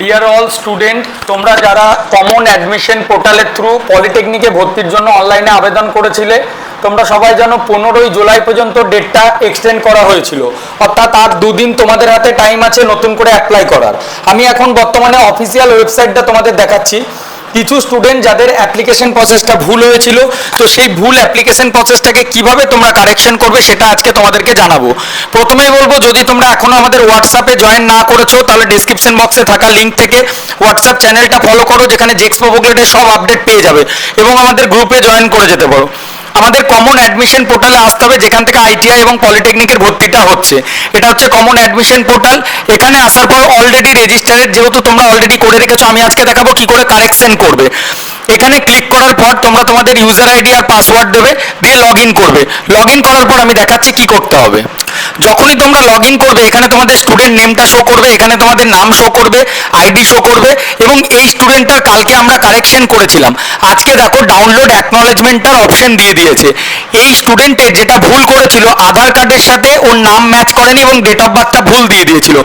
Deer all student তোমরা যারা common admission পোর্টালের থ্রু পলিটেকনিকে ভর্তির জন্য অনলাইনে আবেদন করেছিলে, তোমরা সবাই জানো পনেরোই জুলাই পর্যন্ত ডেটটা এক্সটেন্ড করা হয়েছিল। অর্থাৎ আর দুদিন তোমাদের হাতে টাইম আছে নতুন করে অ্যাপ্লাই করার। আমি এখন বর্তমানে অফিসিয়াল ওয়েবসাইটটা তোমাদের দেখাচ্ছি। কিছু স্টুডেন্ট যাদের অ্যাপ্লিকেশন প্রসেসটা ভুল হয়েছিল, তো সেই ভুল অ্যাপ্লিকেশন প্রসেসটাকে কীভাবে তোমরা কারেকশন করবে সেটা আজকে তোমাদেরকে জানাব। প্রথমেই বলব, যদি তোমরা এখনও আমাদের হোয়াটসঅ্যাপে জয়েন না করেছ, তাহলে ডিসক্রিপশন বক্সে থাকা লিঙ্ক থেকে হোয়াটসঅ্যাপ চ্যানেলটা ফলো করো, যেখানে জেক্স বুকলেটের সব আপডেট পেয়ে যাবে এবং আমাদের গ্রুপে জয়েন করে যেতে পারো। আমাদের কমন অ্যাডমিশন পোর্টালে আসতে হবে, যেখান থেকে আইটিআই এবং পলিটেকনিকের ভর্তিটা হচ্ছে। এটা হচ্ছে কমন অ্যাডমিশন পোর্টাল এখানে আসার পর অলরেডি রেজিস্টারেড যেহেতু তোমরা অলরেডি করে রেখেছো, আমি আজকে দেখাবো কি করে কারেকশন করবে। এখানে ক্লিক করার পর তোমরা তোমাদের ইউজার আইডি আর পাসওয়ার্ড দেবে, দিয়ে লগ করবে। লগ করার পর আমি দেখাচ্ছি কি করতে হবে। লগ ইন করবে, এখানে তোমাদের স্টুডেন্ট নেমটা শো করবে, এখানে তোমাদের নাম শো করবে আইডি শো করবে, এবং এই স্টুডেন্টটার কালকে আমরা কারেকশন করেছিলাম। আজকে দেখো ডাউনলোড অ্যাকনোলেজমেন্টটার অপশন দিয়ে দিয়েছে। এই স্টুডেন্টের যেটা ভুল করেছিল, আধার কার্ডের সাথে ওর নাম ম্যাচ করেনি এবং ডেট অফ বার্থটা ভুল দিয়ে দিয়েছিল।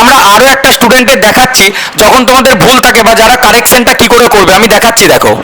আমরা আরও একটা স্টুডেন্টের দেখাচ্ছি, যখন তোমাদের ভুল থাকে বা যারা কারেকশনটা কি করে করবে, আমি দেখাচ্ছি, দেখো।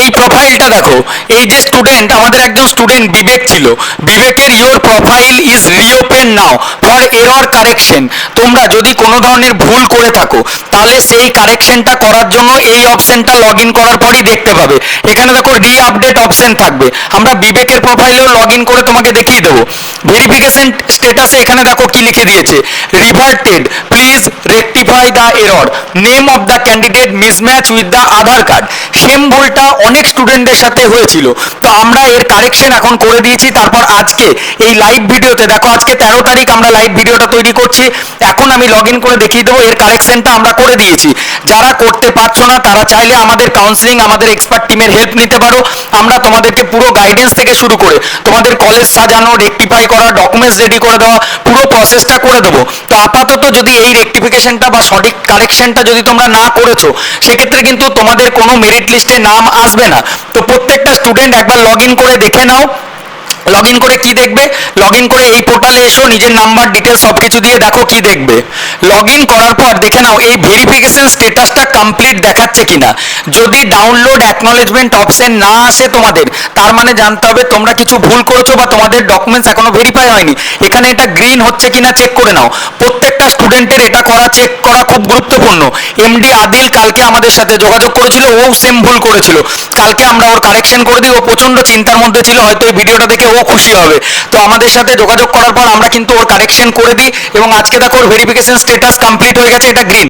এই প্রোফাইলটা দেখো, এই যে স্টুডেন্ট আমাদের একজন স্টুডেন্ট বিবেক ছিল। বিবেকের your profile is reopen now for error correction তোমরা যদি কোনো ধরনের ভুল করে থাকো, তাহলে সেই কারেকশনটা করার জন্য এই অপশনটা লগ ইন করার পরই দেখতে পাবে। এখানে দেখো রি আপডেট অপশন থাকবে। আমরা বিবেকের প্রোফাইলেও লগ ইন করে তোমাকে দেখিয়ে দেবো। ভেরিফিকেশন স্টেটাসে এখানে দেখো কি লিখে দিয়েছে। Reverted please rectify the error name of the candidate mismatch with the Aadhaar card same ভুলটা অনেক স্টুডেন্টদের সাথে হয়েছিল। তো আমরা এর কারেকশন এখন করে দিয়েছি। তারপর আজকে এই লাইভ ভিডিওতে দেখো, আজকে তেরো তারিখ আমরা লাইভ ভিডিওটা তৈরি করছি। এখন আমি লগ করে দেখিয়ে দেবো। এর কারেকশনটা আমরা করে দিয়েছি। যারা করতে পারছ না, তারা চাইলে আমাদের কাউন্সিলিং আমাদের এক্সপার্ট টিমের হেল্প নিতে পারো। আমরা তোমাদেরকে পুরো গাইডেন্স থেকে শুরু করে, তোমাদের কলেজ সাজানো রেকটিফাই করা ডকুমেন্টস রেডি করে দেওয়া, পুরো প্রসেসটা করে দেবো। তো আপাতত যদি এই রেকটিফিকেশনটা বা সঠিক কারেকশনটা যদি তোমরা না করেছ, সেক্ষেত্রে কিন্তু তোমাদের কোনো মেরিট লিস্টে নাম আসবে না। তো প্রত্যেকটা স্টুডেন্ট একবার লগ করে দেখে নাও। লগ ইন করে কি দেখবে? লগ ইন করে এই পোর্টালে এসো, নিজের নাম্বার ডিটেলস সব কিছু দিয়ে দেখো কি দেখবে। লগ ইন করার পর দেখে নাও, এই ভেরিফিকেশন স্টেটাসটা কমপ্লিট দেখাচ্ছে কিনা। যদি ডাউনলোড অ্যাকনোলেজমেন্ট অপশন না আসে তোমাদের, তার মানে জানতে হবে তোমরা কিছু ভুল করেছ বা তোমাদের ডকুমেন্টস এখনও ভেরিফাই হয়নি। এখানে এটা গ্রিন হচ্ছে কিনা চেক করে নাও। প্রত্যেকটা স্টুডেন্টের এটা করা চেক করা খুব গুরুত্বপূর্ণ। এমডি আদিল কালকে আমাদের সাথে যোগাযোগ করেছিল, ও সেম ভুল করেছিল। কালকে আমরা ওর কারেকশন করে দিই, ও প্রচণ্ড চিন্তার মধ্যে ছিল, হয়তো এই ভিডিওটা দেখে ও খুশি হবে। তো আমাদের সাথে যোগাযোগ করার পর আমরা কিন্তু ওর কারেকশন করে দিই, এবং আজকে দেখো ওর ভেরিফিকেশন স্টেটাস কমপ্লিট হয়ে গেছে, এটা গ্রিন